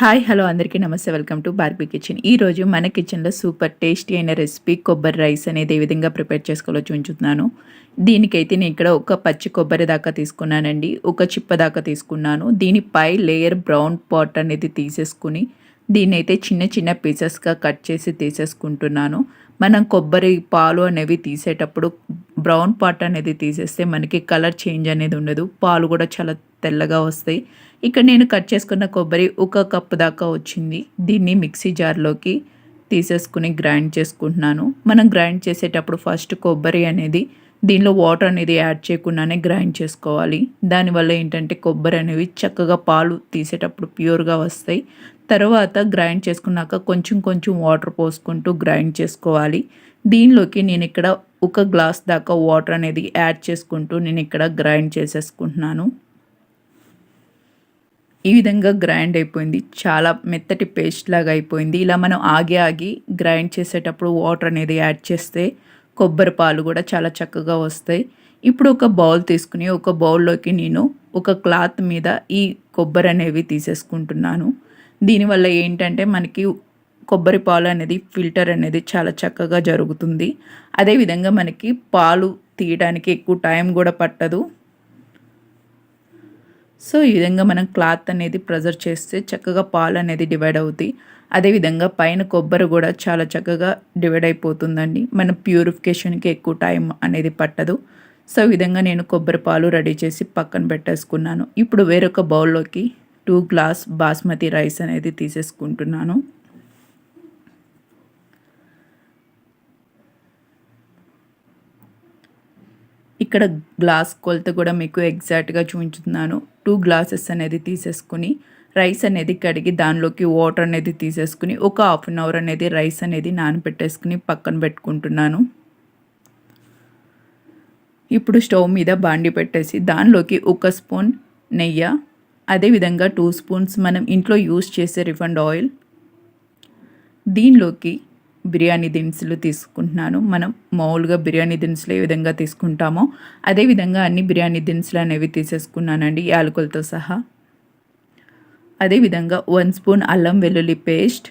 Hi hello అందరికీ namaste. Welcome to Barbie kitchen. ఈరోజు మన కిచెన్లో సూపర్ టేస్టీ అయిన రెసిపీ కొబ్బరి రైస్ అనేది ఏ విధంగా ప్రిపేర్ చేసుకోవాలో చూపించుతున్నాను. దీనికైతే నేను ఇక్కడ ఒక పచ్చి కొబ్బరి దాకా తీసుకున్నానండి. ఒక చిప్ప దాకా తీసుకున్నాను. దీనిపై లేయర్ బ్రౌన్ పాట్ అనేది తీసేసుకుని దీన్ని అయితే చిన్న చిన్న పీసెస్గా కట్ చేసి తీసేసుకుంటున్నాను. మనం కొబ్బరి పాలు అనేవి తీసేటప్పుడు బ్రౌన్ పాట్ అనేది తీసేస్తే మనకి కలర్ చేంజ్ అనేది ఉండదు. పాలు కూడా చాలా తెల్లగా వస్తాయి. ఇక్కడ నేను కట్ చేసుకున్న కొబ్బరి ఒక కప్పు దాకా వచ్చింది. దీన్ని మిక్సీ జార్లోకి తీసేసుకుని గ్రైండ్ చేసుకుంటున్నాను. మనం గ్రైండ్ చేసేటప్పుడు ఫస్ట్ కొబ్బరి అనేది దీనిలో వాటర్ అనేది యాడ్ చేయకుండానే గ్రైండ్ చేసుకోవాలి. దానివల్ల ఏంటంటే కొబ్బరి అనేవి చక్కగా పాలు తీసేటప్పుడు ప్యూర్గా వస్తాయి. తర్వాత గ్రైండ్ చేసుకున్నాక కొంచెం కొంచెం వాటర్ పోసుకుంటూ గ్రైండ్ చేసుకోవాలి. దీనిలోకి నేను ఇక్కడ ఒక గ్లాస్ దాకా వాటర్ అనేది యాడ్ చేసుకుంటూ నేను ఇక్కడ గ్రైండ్ చేసేసుకుంటున్నాను. ఈ విధంగా గ్రైండ్ అయిపోయింది. చాలా మెత్తటి పేస్ట్ లాగా అయిపోయింది. ఇలా మనం ఆగి ఆగి గ్రైండ్ చేసేటప్పుడు వాటర్ అనేది యాడ్ చేస్తే కొబ్బరి పాలు కూడా చాలా చక్కగా వస్తాయి. ఇప్పుడు ఒక బౌల్ తీసుకుని ఒక బౌల్లోకి నేను ఒక క్లాత్ మీద ఈ కొబ్బరి అనేవి తీసేసుకుంటున్నాను. దీనివల్ల ఏంటంటే మనకి కొబ్బరి పాలు అనేది ఫిల్టర్ అనేది చాలా చక్కగా జరుగుతుంది. అదేవిధంగా మనకి పాలు తీయడానికి ఎక్కువ టైం కూడా పట్టదు. సో ఈ విధంగా మనం క్లాత్ అనేది ప్రెజర్ చేస్తే చక్కగా పాలు అనేది డివైడ్ అవుతాయి. అదేవిధంగా పైన కొబ్బరి కూడా చాలా చక్కగా డివైడ్ అయిపోతుందండి. మన ప్యూరిఫికేషన్కి ఎక్కువ టైం అనేది పట్టదు. సో ఈ విధంగా నేను కొబ్బరి పాలు రెడీ చేసి పక్కన పెట్టేసుకున్నాను. ఇప్పుడు వేరొక బౌల్లోకి టూ గ్లాస్ బాస్మతి రైస్ అనేది తీసేసుకుంటున్నాను. ఇక్కడ గ్లాస్ కొలత కూడా మీకు ఎగ్జాక్ట్గా చూపించుతున్నాను. టూ గ్లాసెస్ అనేది తీసేసుకుని రైస్ అనేది కడిగి దానిలోకి వాటర్ అనేది తీసేసుకుని ఒక హాఫ్ అన్ అవర్ అనేది రైస్ అనేది నానబెట్టేసుకుని పక్కన పెట్టుకుంటున్నాను. ఇప్పుడు స్టవ్ మీద బాండి పెట్టేసి దానిలోకి ఒక స్పూన్ నెయ్యి అదేవిధంగా టూ స్పూన్స్ మనం ఇంట్లో యూస్ చేసే రిఫండ్ ఆయిల్ దీనిలోకి బిర్యానీ దినుసులు తీసుకుంటున్నాను. మనం మామూలుగా బిర్యానీ దినుసులు ఏ విధంగా తీసుకుంటామో అదేవిధంగా అన్ని బిర్యానీ దినుసులు అనేవి తీసేసుకున్నానండి యాలకులతో సహా. అదేవిధంగా వన్ స్పూన్ అల్లం వెల్లుల్లి పేస్ట్.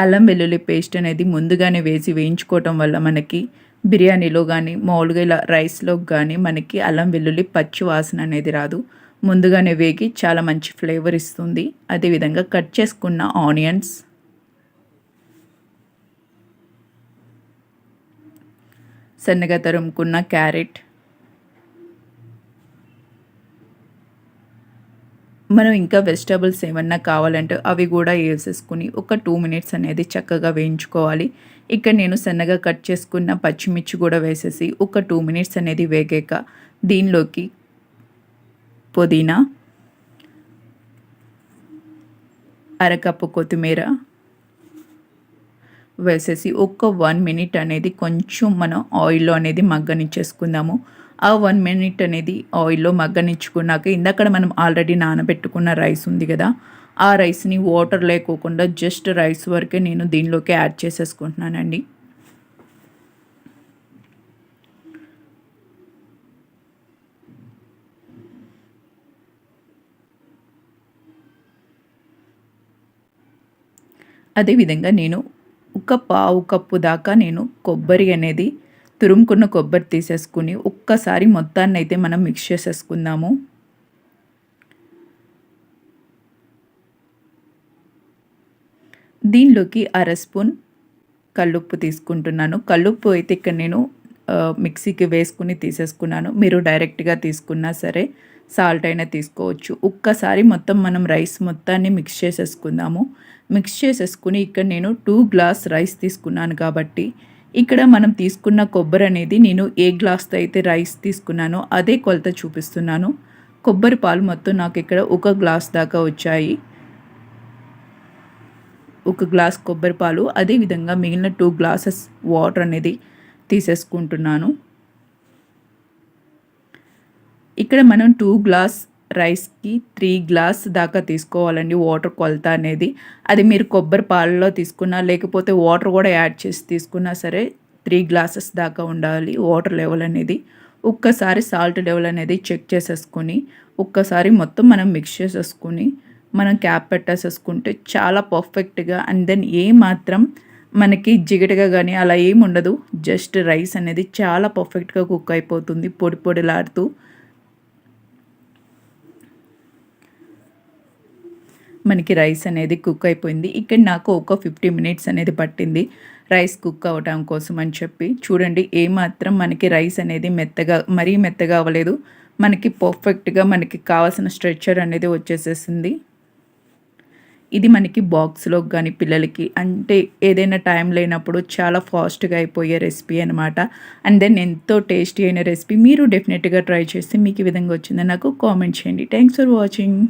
అల్లం వెల్లుల్లి పేస్ట్ అనేది ముందుగానే వేసి వేయించుకోవటం వల్ల మనకి బిర్యానీలో కానీ మామూలుగా ఇలా రైస్లో కానీ మనకి అల్లం వెల్లుల్లి పచ్చి వాసన అనేది రాదు. ముందుగానే వేగి చాలా మంచి ఫ్లేవర్ ఇస్తుంది. అదేవిధంగా కట్ చేసుకున్న ఆనియన్స్. సన్నగా తరుముకున్న క్యారెట్. మనం ఇంకా వెజిటబుల్స్ ఏమన్నా కావాలంటే అవి కూడా వేసేసుకుని ఒక టూ మినిట్స్ అనేది చక్కగా వేయించుకోవాలి. ఇక్కడ నేను సన్నగా కట్ చేసుకున్న పచ్చిమిర్చి కూడా వేసేసి ఒక టూ మినిట్స్ అనేది వేగాక దీనిలోకి పుదీనా అరకప్పు కొత్తిమీర వేసేసి ఒక వన్ మినిట్ అనేది కొంచెం మనం ఆయిల్లో అనేది మగ్గనిచ్చేసుకుందాము. ఆ వన్ మినిట్ అనేది ఆయిల్లో మగ్గనిచ్చుకున్నాక ఇందాక మనం ఆల్రెడీ నానబెట్టుకున్న రైస్ ఉంది కదా ఆ రైస్ని వాటర్ లేకోకుండా జస్ట్ రైస్ వరకే నేను దీనిలోకి యాడ్ చేసేసుకుంటున్నానండి. అదేవిధంగా నేను ఒక పావు కప్పు దాకా నేను కొబ్బరి అనేది తురుముకున్న కొబ్బరి తీసేసుకుని ఒక్కసారి మొత్తాన్ని అయితే మనం మిక్స్ చేసేసుకుందాము. దీనిలోకి అర స్పూన్ కల్లుప్పు తీసుకుంటున్నాను. కల్లుప్పు అయితే ఇక్కడ నేను మిక్సీకి వేసుకుని తీసేసుకున్నాను. మీరు డైరెక్ట్గా తీసుకున్నా సరే సాల్ట్ అయినా తీసుకోవచ్చు. ఒక్కసారి మొత్తం మనం రైస్ మొత్తాన్ని మిక్స్ చేసేసుకుందాము. మిక్స్ చేసేసుకుని ఇక్కడ నేను టూ గ్లాస్ రైస్ తీసుకున్నాను కాబట్టి ఇక్కడ మనం తీసుకున్న కొబ్బరి అనేది నేను ఏ గ్లాస్తో అయితే రైస్ తీసుకున్నానో అదే కొలత చూపిస్తున్నాను. కొబ్బరి పాలు మొత్తం నాకు ఇక్కడ ఒక గ్లాస్ దాకా వచ్చాయి. ఒక గ్లాస్ కొబ్బరి పాలు అదేవిధంగా మిగిలిన టూ గ్లాసెస్ వాటర్ అనేది తీసేసుకుంటున్నాను. ఇక్కడ మనం టూ గ్లాస్ రైస్కి త్రీ గ్లాస్ దాకా తీసుకోవాలండి వాటర్ కొలత అనేది. అది మీరు కొబ్బరి పాలలో తీసుకున్నా లేకపోతే వాటర్ కూడా యాడ్ చేసి తీసుకున్నా సరే త్రీ గ్లాసెస్ దాకా ఉండాలి వాటర్ లెవెల్ అనేది. ఒక్కసారి సాల్ట్ లెవెల్ అనేది చెక్ చేసేసుకొని ఒక్కసారి మొత్తం మనం మిక్స్ చేసేసుకొని మనం క్యాప్ పెట్టేసేసుకుంటే చాలా పర్ఫెక్ట్గా అండ్ దెన్ ఏ మాత్రం మనకి జిగటగా కానీ అలా ఏమి ఉండదు. జస్ట్ రైస్ అనేది చాలా పర్ఫెక్ట్గా కుక్ అయిపోతుంది పొడి పొడిలాడుతూ. మనకి రైస్ అనేది కుక్ అయిపోయింది. ఇక్కడ నాకు ఒక ఫిఫ్టీ మినిట్స్ అనేది పట్టింది రైస్ కుక్ అవటం కోసం అని చెప్పి. చూడండి ఏమాత్రం మనకి రైస్ అనేది మెత్తగా మరీ మెత్తగా అవ్వలేదు. మనకి పర్ఫెక్ట్గా మనకి కావాల్సిన స్ట్రెచ్చర్ అనేది వచ్చేసేసింది. ఇది మనకి బాక్స్లో కానీ పిల్లలకి అంటే ఏదైనా టైం లేనప్పుడు చాలా ఫాస్ట్గా అయిపోయే రెసిపీ అనమాట అండ్ దెన్ ఎంతో టేస్టీ అయిన రెసిపీ మీరు డెఫినెట్గా ట్రై చేస్తే మీకు ఈ విధంగా వచ్చిందని నాకు కామెంట్ చేయండి. Thanks for watching.